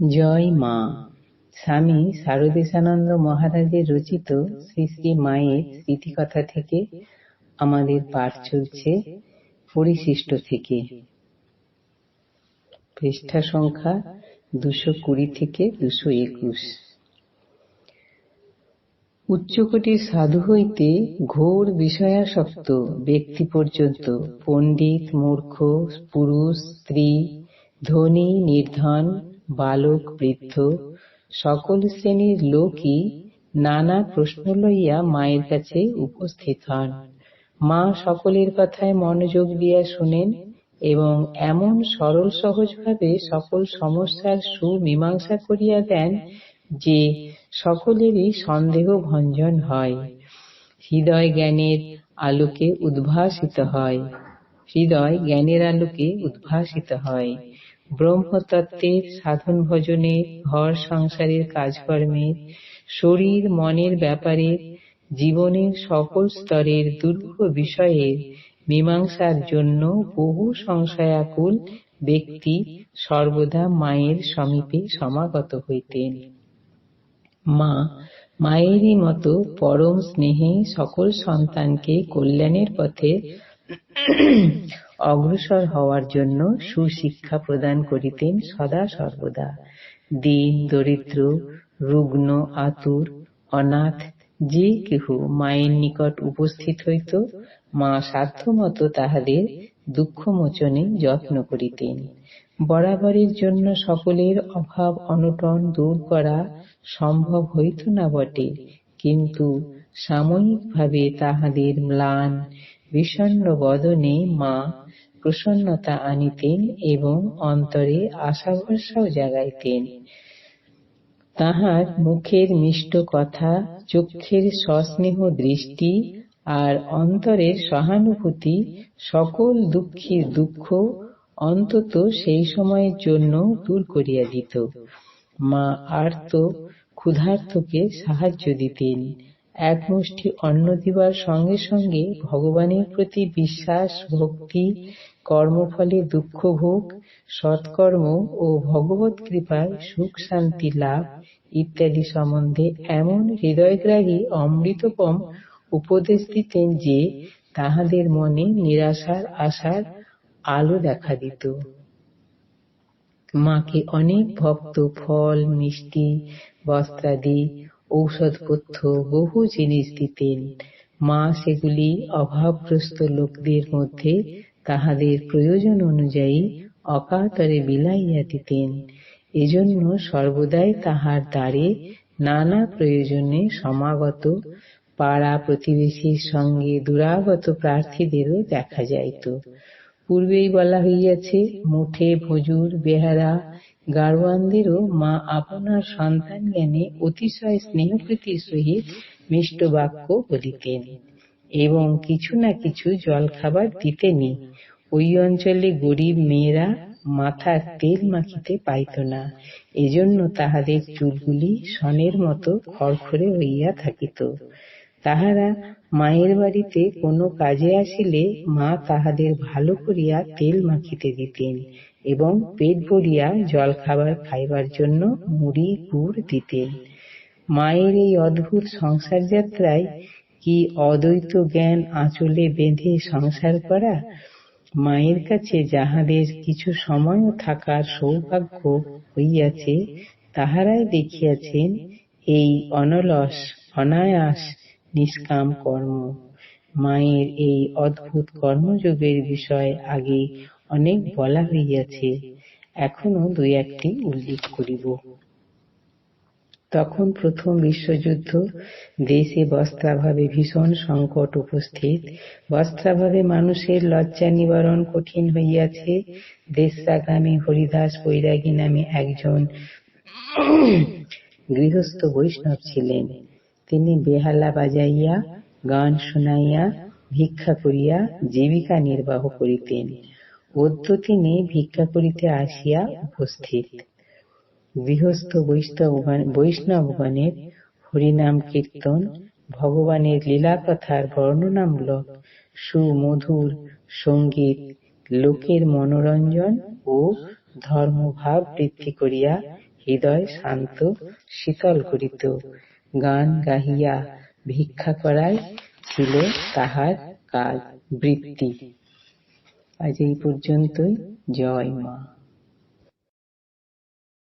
জয় মা। স্বামী শারদেশানন্দ মহারাজের রচিত শ্রী শ্রী মায়ের স্মৃতিকথা থেকে আমাদের পাঠ চলছে পরিশিষ্ট থেকে। পৃষ্ঠা সংখ্যা দুশো কুড়ি থেকে দুশো একুশ। উচ্চকোটির সাধু হইতে ঘোর বিষয়াসক্ত ব্যক্তি পর্যন্ত পণ্ডিত, মূর্খ, পুরুষ, স্ত্রী, ধনী, নির্ধন বালক, বৃদ্ধ, সকল শ্রেণির লোকই নানা প্রশ্ন লইয়া মায়ের কাছে উপস্থিত হন। মা সকলের কথায় মনোযোগ দিয়া শুনেন এবং এমন সরল সহজভাবে সকল সমস্যার সুমীমাংসা করিয়া দেন যে সকলেরই সন্দেহ ভঞ্জন হয়। হৃদয় জ্ঞানের আলোকে উদ্ভাসিত হয়। হৃদয় জ্ঞানের আলোকে উদ্ভাসিত হয়। ব্রহ্মতত্ত্বের সাধন ভজনে, ঘর সংসারের কাজকর্মের শরীর মনের ব্যাপারে, জীবনের সকল স্তরের দুর্গ বিষয়ের মীমাংসার জন্য বহু সংশয়াকুল ব্যক্তি সর্বদা মায়ের সমীপে সমাগত হইতেন। মা, মায়েরই মতো পরম স্নেহে সকল সন্তানকে কল্যাণের পথে অগ্রসর হওয়ার জন্য সুশিক্ষা প্রদান করিতেন সদা সর্বদা। দিন, দরিদ্র, রুগ্ন, আতুর, অনাথ, যে কেহ মায়ের নিকট উপস্থিত হইত, মা সাধ্যমতো তাহাদের দুঃখ মোচনে যত্ন করিতেন। বরাবরের জন্য সকলের অভাব অনটন দূর করা সম্ভব হইত না বটে, কিন্তু সাময়িকভাবে তাহাদের ম্লান বিষণ্ন বদনে মা প্রসন্নতা আনিতেন এবং অন্তরে আশা ভরসাও জাগাইতেন। তাহার মুখের মিষ্ট কথা, চক্ষের সস্নেহ দৃষ্টি আর অন্তরের সহানুভূতি সকল দুঃখীর দুঃখ অন্তত সেই সময়ের জন্য দূর করিয়া দিত। মা আর্ত ক্ষুধার্তকে সাহায্য দিতেন। এক মুষ্টি অন্ন দিবার সঙ্গে সঙ্গে ভগবানের প্রতি বিশ্বাস, ভক্তি, কর্মফলে দুঃখ ভোগ, সৎকর্ম ও ভগবত কৃপায় সুখ শান্তি লাভ ইত্যাদি সম্বন্ধে এমন হৃদয়গ্রাহী অমৃতপম উপদেশ দিতেন যে তাহাদের মনে নিরাশার আশার আলো দেখা দিত। মাকে অনেক ভক্ত ফল, মিষ্টি, বস্ত্রাদি ঔষধপথ্য বহু জিনিস দিতেন। মা সেগুলি অভাবগ্রস্ত লোকদের মধ্যে তাহাদের প্রয়োজন অনুযায়ী অকাতরে বিলাইয়া দিতেন। এজন্য সর্বদাই তাহার দ্বারে নানা প্রয়োজনে সমাগত, পাড়া প্রতিবেশীর সঙ্গে দুরাগত প্রার্থীদেরও দেখা যাইত। পূর্বেই বলা হইয়াছে, মুঠে ভজুর বেহারা গাড়োয়ানদেরও মা আপনার সন্তান জ্ঞানে অতিশয় স্নেহপ্রীতির সহিত মিষ্ট বাক্য বলিতেন এবং কিছু না কিছু জলখাবার দিতেনি। ওই অঞ্চলে গরিব মেয়েরা মাথার তেল মাখিতে পাইত না, এজন্য তাহাদের চুলগুলি সনের মতো খড়খড়ে হইয়া থাকিত। তাহারা মায়ের বাড়িতে কোনো কাজে আসিলে মা তাহাদের ভালো করিয়া তেল মাখিতে দিতেন। এবং পেট ভরিয়া জল খাবার খাইবার জন্য মুড়ি, গুড় দিতেন। মায়ের এই অদ্ভুত সংসার যাত্রায় কি অদ্বৈত জ্ঞান আঁচলে বেঁধে সংসার করা? মায়ের কাছে যাহাদের কিছু সময়ও থাকার সৌভাগ্য হইয়াছে, তাহারাই দেখিয়াছেন এই অনলস, অনায়াস, নিষ্কাম কর্ম। মায়ের এই অদ্ভুত কর্মযোগের বিষয়ে আগে অনেক বলা হইয়াছে, এখনও দুই একটি উল্লেখ করিব। তখন প্রথম বিশ্বযুদ্ধ, দেশে বস্ত্রাভাবে ভীষণ সংকট উপস্থিত। বস্ত্রাভাবে মানুষের লজ্জা নিবারণ কঠিন হইয়াছে। দেশাগ্রামে হরিদাস বৈরাগী নামে একজন গৃহস্থ বৈষ্ণব ছিলেন। তিনি বেহালা বাজাইয়া, গান শুনাইয়া, ভিক্ষা করিয়া জীবিকা নির্বাহ করিতেন। অদ্য তিনি ভিক্ষা করিতে আসিয়া উপস্থিত। গৃহস্থ বৈষ্ণবগণের হরিনাম কীর্তন, ভগবানের লীলা লীলাকথার বর্ণনামূলক সুমধুর সংগীত, লোকের মনোরঞ্জন ও ধর্মভাব বৃদ্ধি করিয়া হৃদয় শান্ত, শীতল করিত। গান গাহিয়া ভিক্ষা করাই ছিল তাহার কাজ বৃত্তি। আজ এই পর্যন্তই। জয় মা।